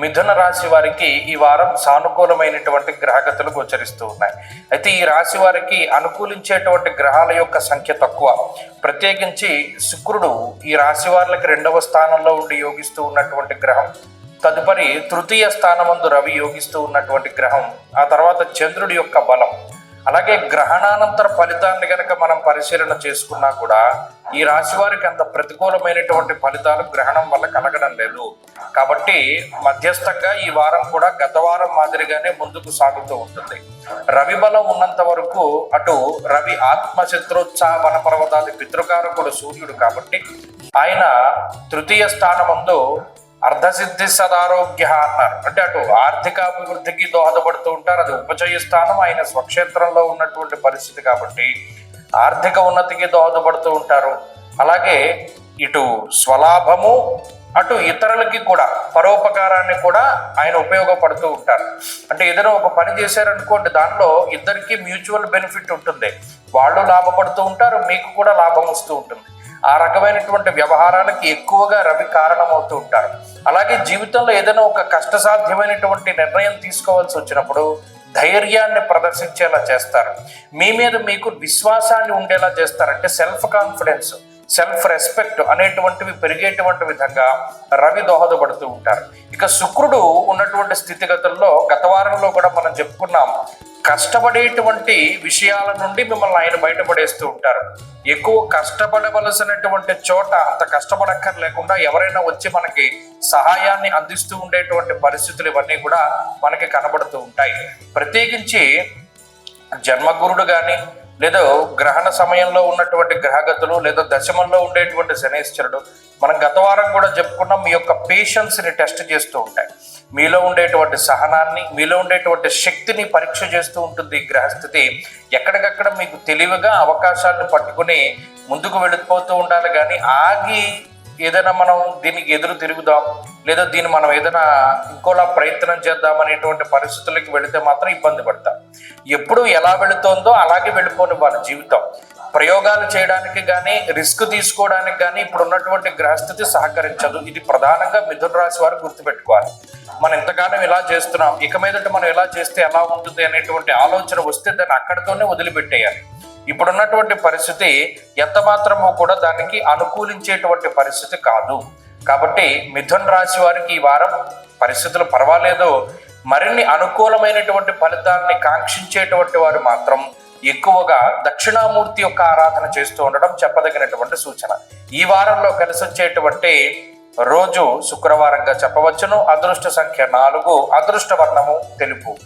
మిథున రాశి వారికి ఈ వారం సానుకూలమైనటువంటి గ్రహగతులు గోచరిస్తూ ఉన్నాయి. అయితే ఈ రాశి వారికి అనుకూలించేటువంటి గ్రహాల యొక్క సంఖ్య తక్కువ. ప్రత్యేకించి శుక్రుడు ఈ రాశి వారికి రెండవ స్థానంలో ఉండి యోగిస్తూ ఉన్నటువంటి గ్రహం. తదుపరి తృతీయ స్థానమందు రవి యోగిస్తూ ఉన్నటువంటి గ్రహం. ఆ తర్వాత చంద్రుడి యొక్క బలం. అలాగే గ్రహణానంతర ఫలితాన్ని కనుక మనం పరిశీలన చేసుకున్నా కూడా ఈ రాశి వారికి అంత ప్రతికూలమైనటువంటి ఫలితాలు గ్రహణం వల్ల కలగడం లేదు. కాబట్టి మధ్యస్థంగా ఈ వారం కూడా గత వారం మాదిరిగానే ముందుకు సాగుతూ ఉంటుంది. రవి బలం ఉన్నంత వరకు అటు రవి ఆత్మశత్రోత్సాహ వన పర్వతాది పితృకారకుడు సూర్యుడు కాబట్టి ఆయన తృతీయ స్థానమందు అర్ధసిద్ధి సదారోగ్య అన్నారు. అంటే అటు ఆర్థిక అభివృద్ధికి దోహదపడుతూ ఉంటారు అది ఉపచయ స్థానం ఆయన స్వక్షేత్రంలో ఉన్నటువంటి పరిస్థితి కాబట్టి ఆర్థిక ఉన్నతికి దోహదపడుతూ ఉంటారు. అలాగే ఇటు స్వలాభము అటు ఇతరులకి కూడా పరోపకారాన్ని కూడా ఆయన ఉపయోగపడుతూ ఉంటారు. అంటే ఏదైనా ఒక పని చేశారనుకోండి దానిలో ఇద్దరికి మ్యూచువల్ బెనిఫిట్ ఉంటుంది. వాళ్ళు లాభపడుతూ ఉంటారు మీకు కూడా లాభం వస్తూ ఉంటుంది. ఆ రకమైనటువంటి వ్యవహారాలకి ఎక్కువగా రవి కారణమవుతూ ఉంటారు. అలాగే జీవితంలో ఏదైనా ఒక కష్టసాధ్యమైనటువంటి నిర్ణయం తీసుకోవాల్సి వచ్చినప్పుడు ధైర్యాన్ని ప్రదర్శించేలా చేస్తారు. మీ మీద మీకు విశ్వాసాన్ని ఉండేలా చేస్తారంటే సెల్ఫ్ కాన్ఫిడెన్స్ సెల్ఫ్ రెస్పెక్ట్ అనేటువంటివి పెరిగేటువంటి విధంగా రవి దోహదపడుతూ ఉంటారు. ఇక శుక్రుడు ఉన్నటువంటి స్థితిగతుల్లో గత వారంలో కూడా మనం చెప్పుకున్నాం కష్టపడేటువంటి విషయాల నుండి మిమ్మల్ని ఆయన బయటపడేస్తూ ఉంటారు. ఎక్కువ కష్టపడవలసినటువంటి చోట అంత కష్టపడక్కర్ లేకుండా ఎవరైనా వచ్చి మనకి సహాయాన్ని అందిస్తూ ఉండేటువంటి పరిస్థితులు ఇవన్నీ కూడా మనకి కనబడుతూ ఉంటాయి. ప్రత్యేకించి జన్మగురుడు కానీ లేదా గ్రహణ సమయంలో ఉన్నటువంటి గ్రహగతులు లేదా దశమంలో ఉండేటువంటి శనేశ్వరుడు మనం గత వారం కూడా చెప్పుకున్నాం మీ యొక్క పేషెన్స్ని టెస్ట్ చేస్తూ ఉంటాయి. మీలో ఉండేటువంటి సహనాన్ని మీలో ఉండేటువంటి శక్తిని పరీక్ష చేస్తూ ఉంటుంది ఈ గ్రహస్థితి. ఎక్కడికక్కడ మీకు తెలివిగా అవకాశాలను పట్టుకుని ముందుకు వెళ్ళిపోతూ ఉండాలి కానీ ఆగి ఏదైనా మనం దీనికి ఎదురు తిరుగుదాం లేదా దీన్ని మనం ఏదైనా ఇంకోలా ప్రయత్నం చేద్దాం అనేటువంటి పరిస్థితులకి వెళితే మాత్రం ఇబ్బంది పడతాం. ఎప్పుడు ఎలా వెళుతోందో అలాగే వెళ్ళిపోని వాళ్ళ జీవితం. ప్రయోగాలు చేయడానికి కానీ రిస్క్ తీసుకోవడానికి కానీ ఇప్పుడు ఉన్నటువంటి గ్రహస్థితి సహకరించదు. ఇది ప్రధానంగా మిథున రాశి వారు గుర్తుపెట్టుకోవాలి. మనం ఇంతకాలం ఇలా చేస్తున్నాం ఇక మీదట మనం ఎలా చేస్తే ఎలా ఉంటుంది అనేటువంటి ఆలోచన వస్తే దాన్ని అక్కడితోనే వదిలిపెట్టేయాలి. ఇప్పుడున్నటువంటి పరిస్థితి ఎంత మాత్రమో కూడా దానికి అనుకూలించేటువంటి పరిస్థితి కాదు. కాబట్టి మిథున్ రాశి వారికి ఈ వారం పరిస్థితులు పర్వాలేదు. మరిన్ని అనుకూలమైనటువంటి ఫలితాన్ని కాంక్షించేటువంటి వారు మాత్రం ఎక్కువగా దక్షిణామూర్తి యొక్క ఆరాధన చేస్తూ ఉండడం చెప్పదగినటువంటి సూచన. ఈ వారంలో కలిసి వచ్చేటువంటి రోజు శుక్రవారంగా చెప్పవచ్చును. అదృష్ట సంఖ్య నాలుగు. అదృష్ట వర్ణము తెలుపు.